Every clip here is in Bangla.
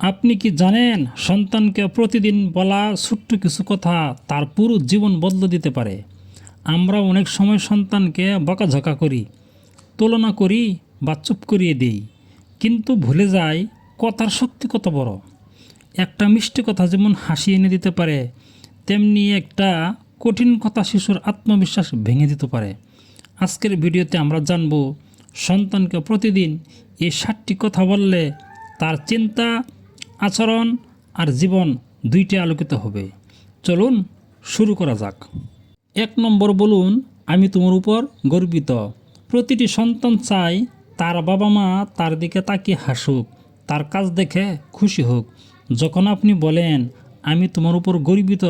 আপনি কি জানেন সন্তানকে প্রতিদিন বলা ছোট্ট কিছু কথা তার পুরো জীবন বদলে দিতে পারে? আমরা অনেক সময় সন্তানকে বকাঝকা করি, তুলনা করি বা চুপ করিয়ে দিই। কিন্তু ভুলে যাই কথার শক্তি কত বড়। একটা মিষ্টি কথা যেমন হাসি এনে দিতে পারে, তেমনি একটা কঠিন কথা শিশুর আত্মবিশ্বাস ভেঙে দিতে পারে। আজকের ভিডিওতে আমরা জানব, সন্তানকে প্রতিদিন এই ষাটটি কথা বললে তার চিন্তা আচরণ আর জীবন দুইটি আলোকিত হবে। চলুন শুরু করা যাক। এক নম্বর বলুন, আমি তোমার উপর গর্বিত। প্রতিটি সন্তান চায় তার বাবা মা তার দিকে তাকিয়ে হাসুক, তার কাজ দেখে খুশি হোক। যখন আপনি বলেন, আমি তোমার উপর গর্বিত,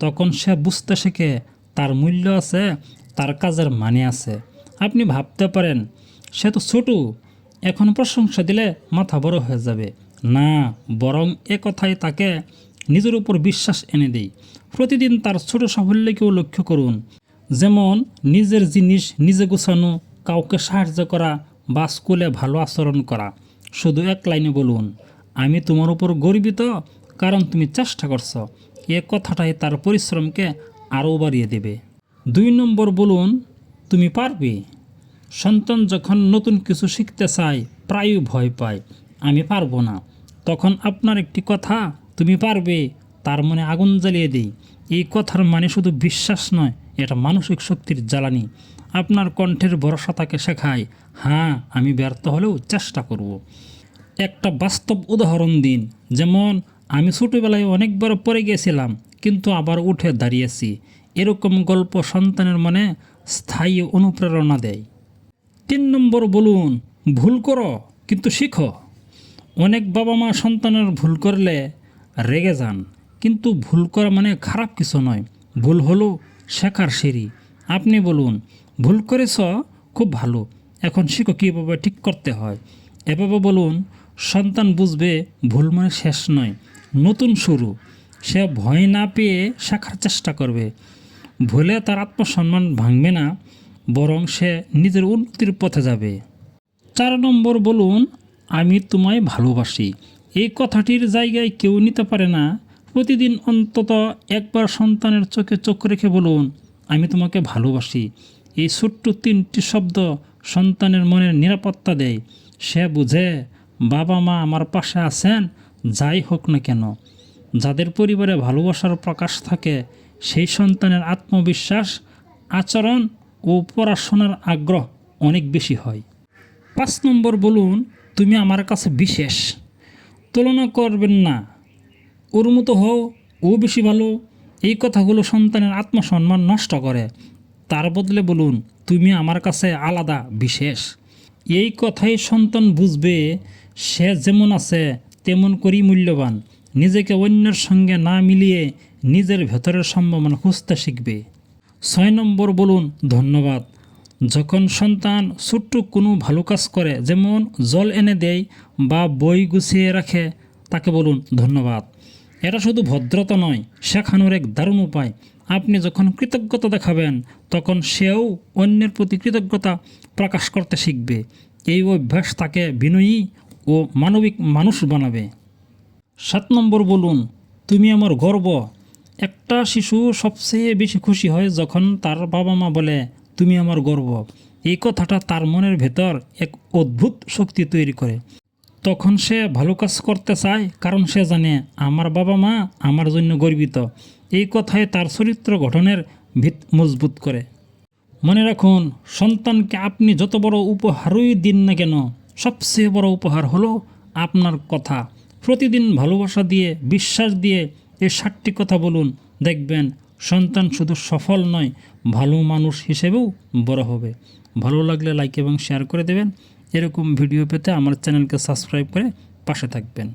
তখন সে বুঝতে শেখে তার মূল্য আছে, তার কাজের মানে আছে। আপনি ভাবতে পারেন, সে তো ছোটো, এখন প্রশংসা দিলে মাথা বড় হয়ে যাবে। না, বরং এ কথাই তাকে নিজের উপর বিশ্বাস এনে দেয় প্রতিদিন তার ছোট সাফল্যকেও লক্ষ্য করুন। যেমন, নিজের জিনিস নিজে গোছানো, কাউকে সাহায্য করা বা স্কুলে ভালো আচরণ করা। শুধু এক লাইনে বলুন, আমি তোমার উপর গর্বিত, কারণ তুমি চেষ্টা করছ। এ কথাটাই তার পরিশ্রমকে আরও বাড়িয়ে দেবে। দুই নম্বর বলুন, তুমি পারবে? সন্তান যখন নতুন কিছু শিখতে চায়, প্রায়ই ভয় পায়, আমি পারব না। তখন আপনার একটি কথা তুমি পারবে, তার মনে আগুন জ্বালিয়ে দিই। এই কথার মানে শুধু বিশ্বাস নয়, এটা মানসিক শক্তির জ্বালানি। আপনার কণ্ঠের ভরসা তাকে শেখায় হ্যাঁ আমি ব্যর্থ হলেও চেষ্টা করব। একটা বাস্তব উদাহরণ দিন, যেমন, আমি ছোটোবেলায় অনেকবার পরে গিয়েছিলাম, কিন্তু আবার উঠে দাঁড়িয়েছি। এরকম গল্প সন্তানের মনে স্থায়ী অনুপ্রেরণা দেয়। তিন নম্বর বলুন, ভুল করো, কিন্তু শিখো। অনেক বাবা মা সন্তানের ভুল করলে রেগে যান। কিন্তু ভুল করা মানে খারাপ কিছু নয়। ভুল হলো শেখার সিঁড়ি। আপনি বলুন, ভুল করেছ, খুব ভালো। এখন শিখো কীভাবে ঠিক করতে হয়। এভাবে বলুন, সন্তান বুঝবে ভুল মানে শেষ নয়, নতুন শুরু। সে ভয় না পেয়ে শেখার চেষ্টা করবে। ভুলে তার আত্মসম্মান ভাঙবে না, বরং সে নিজের উন্নতির পথে যাবে। চার নম্বর বলুন আমি তোমায় ভালোবাসি। এই কথাটির জায়গায় কেউ নিতে পারে না। প্রতিদিন অন্তত একবার সন্তানের চোখে চোখ রেখে বলুন, আমি তোমাকে ভালোবাসি। এই ছোট্ট তিনটি শব্দ সন্তানের মনের নিরাপত্তা দেয়। সে বুঝে, বাবা মা আমার পাশে আছেন, যাই হোক না কেন। যাদের পরিবারে ভালোবাসার প্রকাশ থাকে, সেই সন্তানের আত্মবিশ্বাস, আচরণ ও পড়াশোনার আগ্রহ অনেক বেশি হয়। পাঁচ নম্বর বলুন তুমি আমার কাছে বিশেষ। তুলনা করবেন না। ওর মতো হও, ও বেশি ভালো। এই কথাগুলো সন্তানের আত্মসম্মান নষ্ট করে। তার বদলে বলুন, তুমি আমার কাছে আলাদা, বিশেষ। এই কথাই সন্তান বুঝবে, সে যেমন আছে, তেমন করেই মূল্যবান। নিজেকে অন্যের সঙ্গে না মিলিয়ে নিজের ভেতরের সম্ভাবনা খুঁজতে শিখবে। ছয় নম্বর বলুন, ধন্যবাদ। যখন সন্তান ছোট্ট কোনো ভালো কাজ করে, যেমন জল এনে দেয় বা বই গুছিয়ে রাখে, তাকে বলুন ধন্যবাদ। এটা শুধু ভদ্রতা নয়, শেখানোর এক দারুণ উপায়। আপনি যখন কৃতজ্ঞতা দেখাবেন, তখন সেও অন্যের প্রতি কৃতজ্ঞতা প্রকাশ করতে শিখবে। এই অভ্যাস তাকে বিনয়ী ও মানবিক মানুষ বানাবে। সাত নম্বর বলুন, তুমি আমার গর্ব। একটা শিশু সবচেয়ে বেশি খুশি হয় যখন তার বাবা মা বলে তুমি আমার গর্ব। এই কথাটা তার মনের ভেতর এক অদ্ভুত শক্তি তৈরি করে। তখন সে ভালো কাজ করতে চায়, কারণ সে জানে আমার বাবা মা আমার জন্য গর্বিত। এই কথায় তার চরিত্র গঠনের ভিত মজবুত করে। মনে রাখুন, সন্তানকে আপনি যত বড় উপহারই দিন না কেন, সবচেয়ে বড় উপহার হলো আপনার কথা। প্রতিদিন ভালোবাসা দিয়ে, বিশ্বাস দিয়ে এই ষাটটি কথা বলুন, দেখবেন সন্তান শুধু সফল নয়, ভালো মানুষ হিসেবেও বড় হবে। ভালো লাগলে লাইক এবং শেয়ার করে দেবেন। এরকম ভিডিও পেতে আমার চ্যানেলকে সাবস্ক্রাইব করে পাশে থাকবেন।